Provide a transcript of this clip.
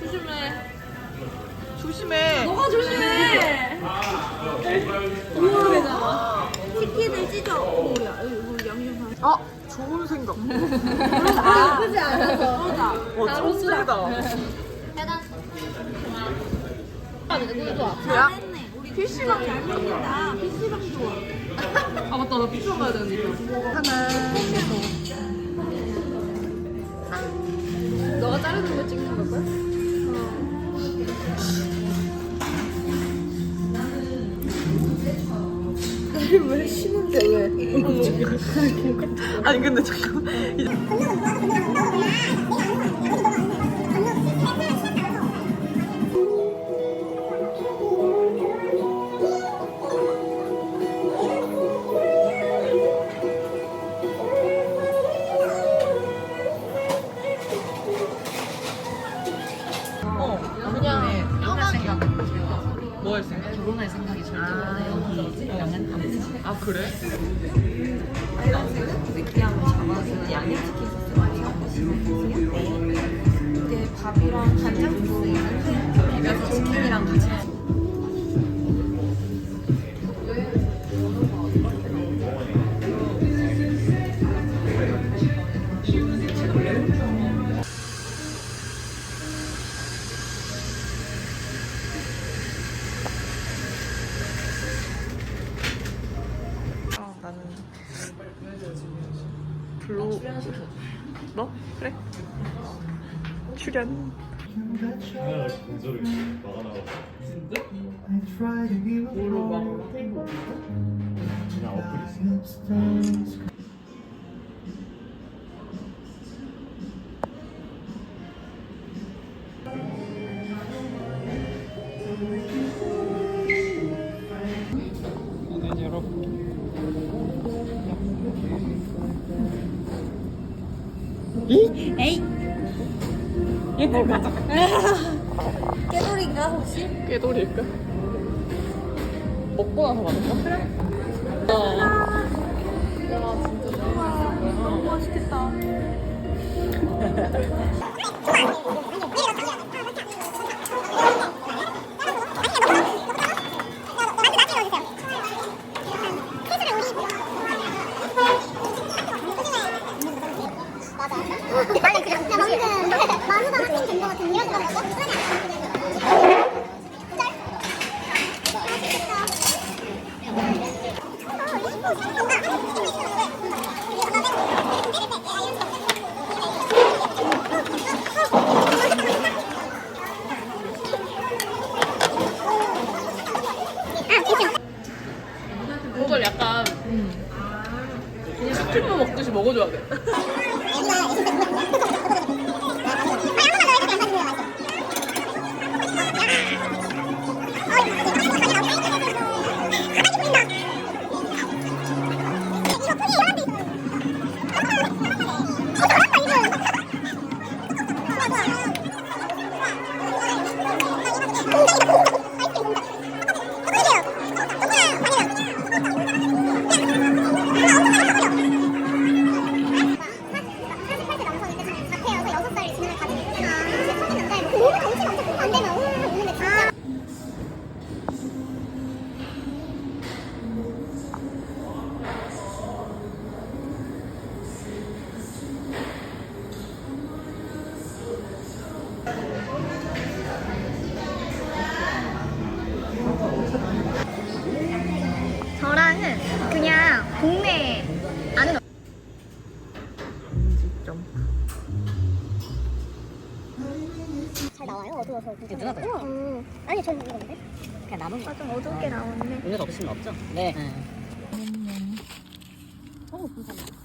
조심해. 조심해. 너가 조심해. 우와 치킨을 찢어. 뭐야 이거 양념 아 좋은 생각. 아 예쁘지 않아서. 와 쫀득하다. 잘 됐네 우리 PC방 잘 풀린다. PC방 좋아. 아 맞다. 나 피자 가야 되는데. 하나. 너가 자르는 거찍 아니 근데 잠깐 어 뭐할 생각? 결혼할 생각이 절대. 여기 양은 안아 그래? 느끼함을 잡아서 양념치킨 소스 많이? 네. 그때 밥이랑 간장 블로 너? 그래 출연 공소를 막아나가 뭐로 막 그냥 어플이 있어 오늘 여러분 에이 얘들 가자 깨돌인가 혹시? 꾀돌일까? 먹고 나서 만날까? 그래 어. 너무 맛있겠다 나는 그냥 방금 마누가 학생 된거 같은 이런 거 같고. 이걸 약간 그냥 스튜브 먹듯이 먹어줘야 돼 어두워서 이거 누나 거죠? 음. 아니 전 이건데 그냥 남은 아, 거. 아, 좀 어둡게 어. 나오네. 음료수 없으시면 없죠? 네. 네. 어, 감사합니다.